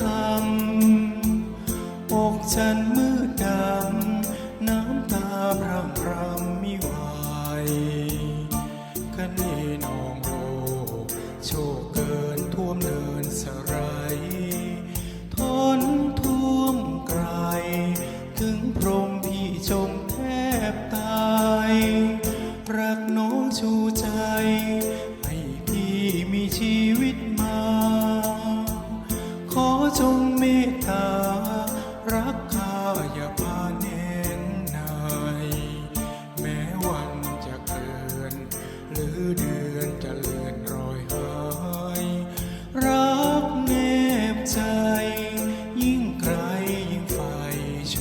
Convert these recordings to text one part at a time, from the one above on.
ธรรม อกฉันมืดดำ น้ำตาพรำพรำมิไหวกันนี่น้อง มตตา รักข้าอย่าพาเน้นนายแม้วันจะเกินหรือเดือนจะเลื่อนรอยหาย รักแนบใจ ยิ่งไกลยิ่งไฟช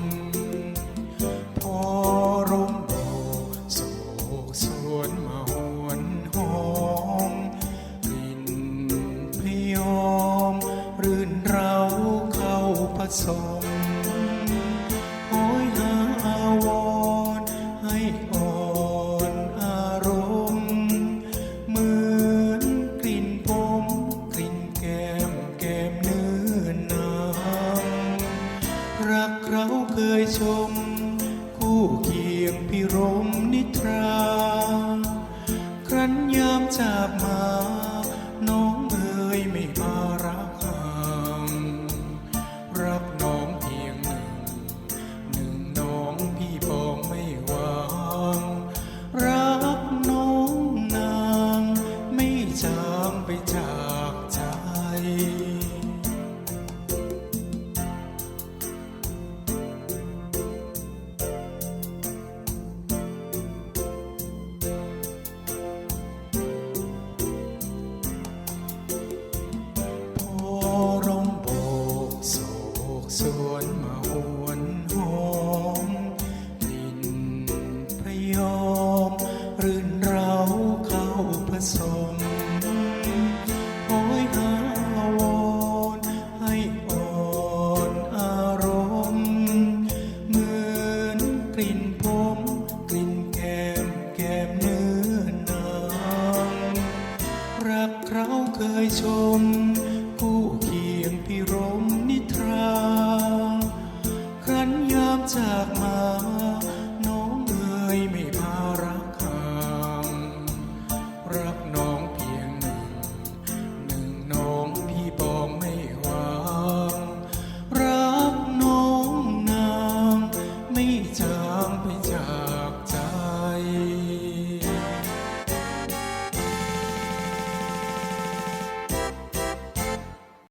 ม พอร่มโบโศกสวนมาาผสมโหยหาอาวรให้อ่อนอารมณ์เหมือนกลิ่นผมกลิ่นแก้มแก้มเนื้อนางรักเราเคยชม คู่เคียงพิรมนิทรา ครั้นยามจากมาน้อง ระสงฆ์โอยหาวอนให้อ่อนอารมณ์เหมือนกลิ่นผมกลิ่นแก้มแก้มเนื้อนางรักเขาเคยชม ผู้เคียงพิรมนิทรา ครั้นยามจากมา